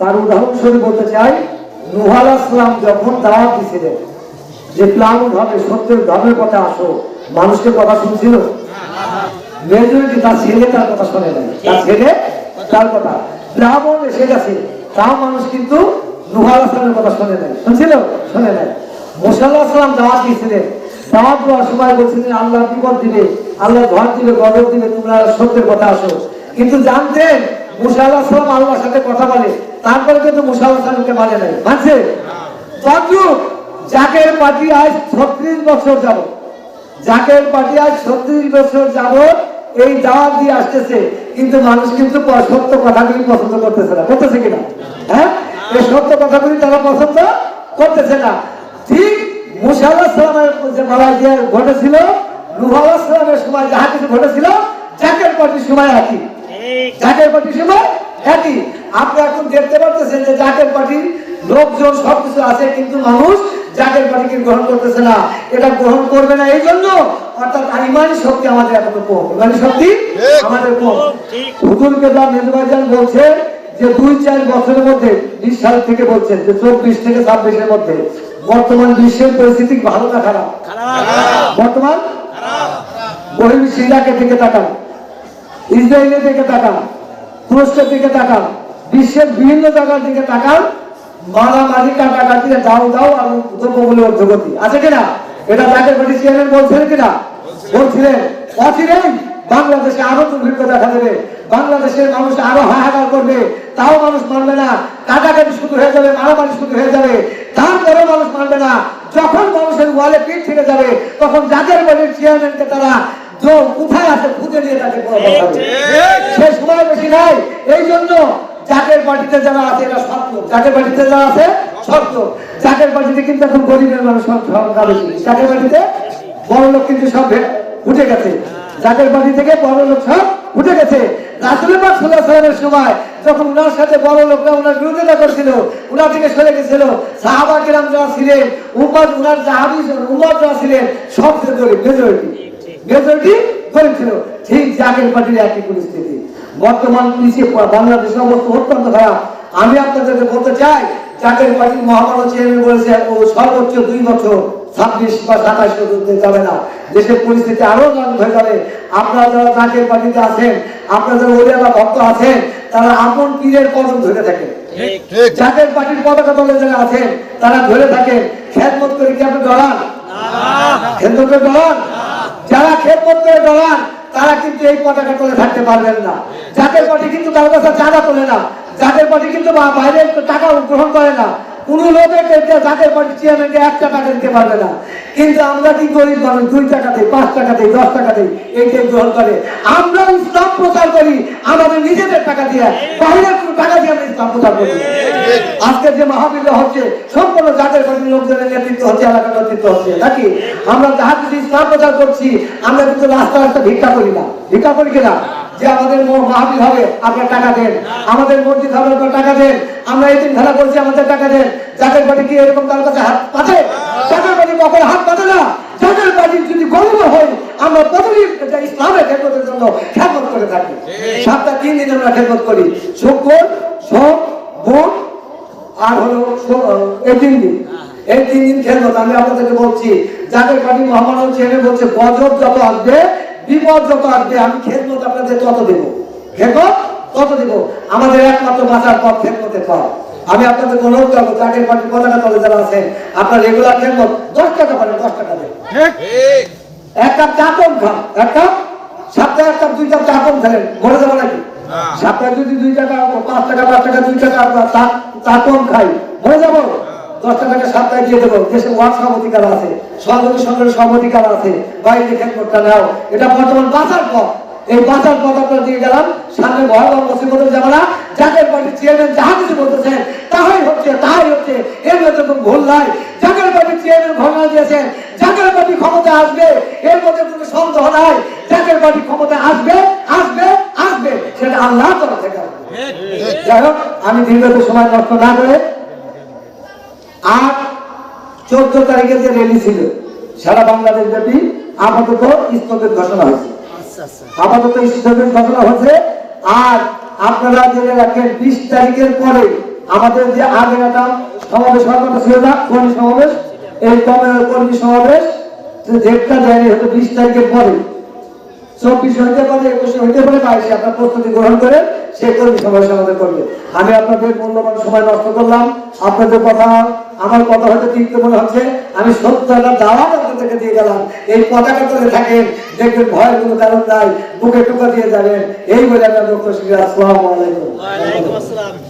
তার উদাহরণস্বরূপ বলতে চাই, নুহাল আসলাম যখন দাওয়াত দিছিলেন, যে প্লাবন হবে সত্যের ধর্মের পথে আসো, মানুষকে কথা শুনছিল? মেজরিটি তার ছেলে তার কথা শোনে নাই। তার ছেলে তার কথা। প্লাবন এসে গেছে, তাও মানুষ কিন্তু নুহাল আসলামের কথা শোনে নাই। শুনছিল? শোনে নাই। মোসাল্লাহ আসলাম দাওয়াত দিয়েছিলেন। দাওয়াত দেওয়ার সময় বলছিলেন, আল্লাহ বিপদ দিবে, আল্লাহ ঝড় দিবে, গজব দিবে, তোমরা সত্যের কথা আসো। কিন্তু জানতেন মুসা আল্লাহ সালাম আল্লাহর সাথে কথা বলে, তারপরে কিন্তু মুসা আল্লাহ সালামকে মানে নাই। মানছে? জাকের পার্টি আজ ছত্রিশ বছর যাব জাকের পার্টি আজ ছত্রিশ বছর যাব এই দাওয়াত দিয়ে আসতেছে, কিন্তু মানুষ কিন্তু সত্য কথাগুলি পছন্দ করতেছে না। করতেছে কিনা হ্যাঁ? এই সত্য কথাগুলি তারা পছন্দ করতেছে না। ঠিক মুসা আল্লাহ সালামের যে বেলায় যে ঘটেছিল নুহ আল্লাহ সালামের সময় যাহা কিছু ঘটেছিল, জাকের পার্টির সময় একই সময় একই আপনি এখন দেখতে পাচ্ছেন যে জাকের পার্টির লোকজন সবকিছু আছে কিন্তু মানুষ জাকের পার্টিকে গ্রহণ করতেছে না। এটা গ্রহণ করবে না এই জন্য অর্থাৎ ইমানি শক্তি আমাদের এখনও কম। ইমানি শক্তি আমাদের কম। হুজুর কেবলা মেজবাইজান বলছে যে দুই চার বছরের মধ্যে বিশ সাল থেকে বলছেন যে চব্বিশ থেকে ছাব্বিশের মধ্যে। বর্তমান বিশ্বের পরিস্থিতি ভালো না খারাপ? বর্তমান? বহির্বিশ্ব ইরাকের দিকে তাকান। ইসরায়েলের দিকে তাকান তুরস্কের দিকে তাকান বিশ্বের বিভিন্ন জায়গার দিকে তাকান মারামারি, কাটাকাটি দাও দাও আর দ্রব্যমূল্য অর্ধগতি আছে কিনা? এটা পার্টি চেয়ারম্যান বলছিলেন কিনা? বলছিলেন। অচিরেই বাংলাদেশে আরও দুর্ভিক্ষ দেখা দেবে, বাংলাদেশের মানুষ আরও হাহাকার করবে, তাও মানুষ মানবে না, কাটাকাটি শুরু হয়ে যাবে, মারামারি শুরু হয়ে যাবে, তারপরেও মানুষ মানবে না। যখন মানুষের ওয়ালে পিঠ থেকে যাবে, তখন যাদের পার্টির চেয়ারম্যানকে তারা সে সময় বেশি নাই। এই জন্য জাকের পার্টিতে যারা আছে এরা সত্য জাকের পার্টিতে যারা আছে সত্য জাকের পার্টিতে কিন্তু এখন গরিবের মানুষ সব সংখ্যা বেশি বড় লোক কিন্তু সব উঠে গেছে। জাকের পার্টি থেকে বড় লোক সব উঠে গেছে। সময় যখন উনার সাথে বড় লোকরা উনার বিরোধিতা করছিল উনার থেকে সরে গেছিল। সাহাবা কিরাম যারা ছিলেন উম্মত উনার জাহাবি উম্মত যারা ছিলেন গরিব মেজরিটি মেজরিটি গরিব ছিল ঠিক জাকের পার্টির একই পরিস্থিতি। বর্তমান পড়া বাংলাদেশের অবস্থা অত্যন্ত খারাপ। আমি আপনাদেরকে বলতে চাই জাকের পার্টির মহামান্য চেয়ারম্যান বলেছে ও সর্বোচ্চ দুই বছর ছাব্বিশ বা সাতাশ পর্যন্ত যাবে না। দেশের পরিস্থিতি আরও নরম হয়ে যাবে। আপনারা যারা জাকের পার্টিতে আছেন আপনারা যারা ওলিয়ালা ভক্ত আছেন তারা আপন পীরের কদম ধরে থাকেন। ঠিক জাকের পার্টির পতাকা তলে যারা আছেন তারা ধরে থাকেন। খেদমত করে কি আপনি ডরান খেদমত ডরান যারা খেদমত করে দাঁড়ান তারা কিন্তু এই পতাকা তুলে থাকতে পারবেন না। যাদের পার্টি কিন্তু কারও কাছে চাঁদা তোলে না, যাদের পার্টি কিন্তু বাইরে টাকা গ্রহণ করে না কোন লোকের জাকের পার্টি চেয়ারম্যানকে একটা টাকা দিতে পারবে না। কিন্তু আমরা কি গরিব মানুষ দুই টাকা দেই পাঁচ টাকা দেই দশ টাকা দেই এইটাই গ্রহণ করে। আমরা ইসলাম প্রচার করি, আমাদের নিজেদের টাকা দিয়ে, বাইরের কোনো টাকা দিয়ে আমরা ইসলাম প্রচার করি আজকের যে মাহফিল হচ্ছে, সম্পূর্ণ জাতের পার্টির লোকজনের নেতৃত্ব হচ্ছে, এলাকার নেতৃত্ব হচ্ছে, নাকি? আমরা যাহা কিছু ইসলাম প্রচার করছি, আমরা কিন্তু রাস্তা রাস্তা ভিক্ষা করি না। ভিক্ষা করি কিনা? যে আমাদের মাহফিল হবে আপনার টাকা দেন। আমাদের মসজিদ হবে আপনার টাকা দেন। আমরা এই দিন খেলা করছি আমাদের টাকা দেন। জাতের পার্টি কি এরকম কারোর কাছে হাত পাতে জাতের পার্টি কখনো হাত পাতে না জাতের পার্টির যদি গরিব হয় আমরা ইসলামের খেদমতের জন্য খেদমত করে থাকি। সপ্তাহ তিন দিন আমরা খেদমত করি। শুক্র সোম বুধ আর হলো এই তিন দিন। এই তিন দিন খেদমত। আমি আপনাদেরকে বলছি যাদের পার্টি মহামানব ছেলে বলছে গজব যত আসবে বিপদ যত আসবে আমি খেদমত আপনাদের তত দেবো। খেদমত তত দেবো। আমাদের একমাত্র বাঁচার পথ খেদমতের পথ। আমি আপনাদের অনুরোধ করব জাতীয় পার্টির পতাকা তলে যারা আছেন আপনার রেগুলার খেদমত দশ টাকা পারেন দশ টাকা দেন। ঠিক। এক কাপ চা কম খান এক কাপ? সপ্তাহে এক কাপ দুই কাপ চা কম খেলেন মরে যাব নাকি? না। সপ্তাহে যদি দুই টাকা পাঁচ টাকা পাঁচ টাকা দুই টাকা চা কম খাই মরে যাব? দশ টাকাকে সপ্তাহে দিয়ে দেবো ভুল নাই। জাতীয় পার্টির চেয়ারম্যান ঘটনা দিয়েছেন জাতীয় পার্টি ক্ষমতা আসবে, এর মধ্যে কোনো নাই। জাতীয় পার্টি আসবে আসবে আসবে। সেটা আল্লাহ থেকে। যাই হোক, আমি দীর্ঘত সময় নষ্ট না করে আর চোদ্দ তারিখে যে র্যালি ছিল সারা বাংলাদেশ ব্যাপী আপাতত স্থগিত ঘোষণা হয়েছে। আপাতত স্থগিত ঘোষণা হয়েছে। আর আপনারা জেনে রাখেন বিশ তারিখের পরে আমাদের যে আগে একটা সমাবেশ কথা ছিল না কর্মী সমাবেশ? এই কর্মী- কর্মী সমাবেশ ডেটটা দেয়নি হয়তো বিশ তারিখের পরে। চব্বিশ হইতে পারে একুশে হইতে পারে বাইশে। আপনার প্রস্তুতি গ্রহণ করে সেই কর্মী সবাই সমাধান করবে। আমি আপনাদের মূল্যবান সময় নষ্ট করলাম। আপনাদের কথা, আমার কথা হয়তো তিক্ত মনে হচ্ছে। আমি সত্য একটা দাওয়াত আপনাদেরকে দিয়ে গেলাম। এই পতাকা তুলে থাকেন, দেখবেন ভয়ের কোনো কারণ নাই, বুকে টুকা দিয়ে যাবেন। এই বলে আমরা আসসালামু আলাইকুম।